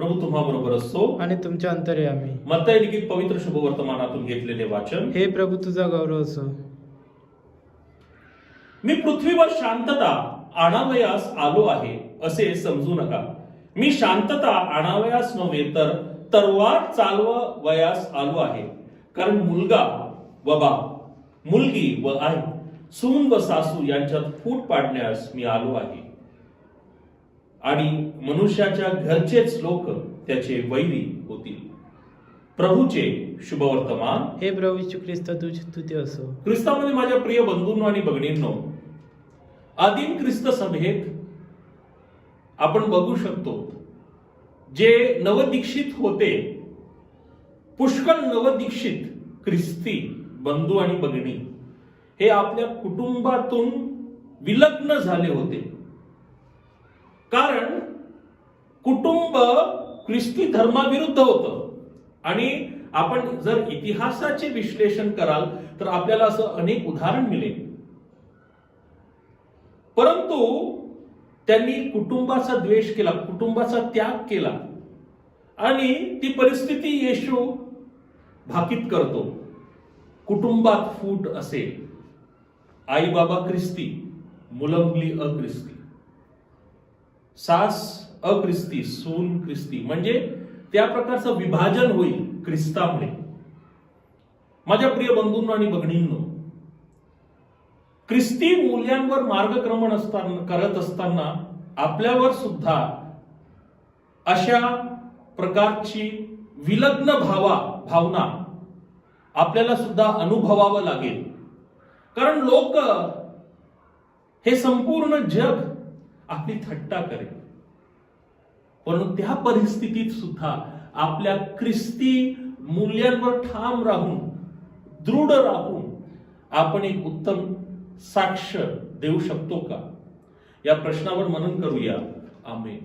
प्रभू तुम्हा बरोबर असतो आणि तुमच्या अंतरे आम्ही. मत्ताई लिखित पवित्र शुभवर्तमानातून घेतलेले वाचन. हे प्रभू तुझा गौरव असो. मी पृथ्वीवर शांतता आणावयास आलो आहे असे समजू नका. मी शांतता आणावयास नव्हे तर तरवार चालवयास आलो आहे. कारण मुलगा व बाप मुलगी व आई सून व सासू यांच्यात फूट पाडण्यास मी आलो आहे. आणि मनुष्याच्या घरचेच लोक त्याचे वैरी होतील. प्रभूचे शुभवर्तमान. हे प्रभू यीशू ख्रिस्त तुझी स्तुती असो. ख्रिस्तामध्ये माझ्या प्रिय बंधूंनो आणि भगिनींनो आदिम ख्रिस्त सभेत आपण बघू शकतो जे नवदीक्षित होते पुष्कळ नवदीक्षित ख्रिस्ती बंधू आणि भगिनी हे आपल्या कुटुंबातून विलग्न झाले होते. कारण कुटुंब ख्रिस्ती धर्माविरुद्ध होतं. आणि आपण जर इतिहासाचे विश्लेषण कराल तर आपल्याला असं अनेक उदाहरण मिळेल. परंतु त्यांनी कुटुंबाचा द्वेष केला कुटुंबाचा त्याग केला आणि ती परिस्थिती येशू भाकीत करतो. कुटुंबात फूट असेल. आई बाबा ख्रिस्ती मुलं मुली अख्रिस्ती. सास अख्रिस्ती सून ख्रिस्ती. म्हणजे त्या प्रकारचं विभाजन होईल ख्रिस्तामुळे. माझ्या प्रिय बंधूंनो आणि बघणींनो ख्रिस्ती मूल्यांवर मार्गक्रमण असताना करत असताना आपल्यावर सुद्धा अशा प्रकारची विलग्न भावा भावना आपल्याला सुद्धा अनुभवावं लागेल. कारण लोक हे संपूर्ण जग आपली थट्टा करेल. परंतु त्या परिस्थितीत सुद्धा आपल्या ख्रिस्ती मूल्यांवर ठाम राहून दृढ राहून आपण एक उत्तम साक्ष देऊ शकतो का? या प्रश्नावर मनन करूया. आम्ही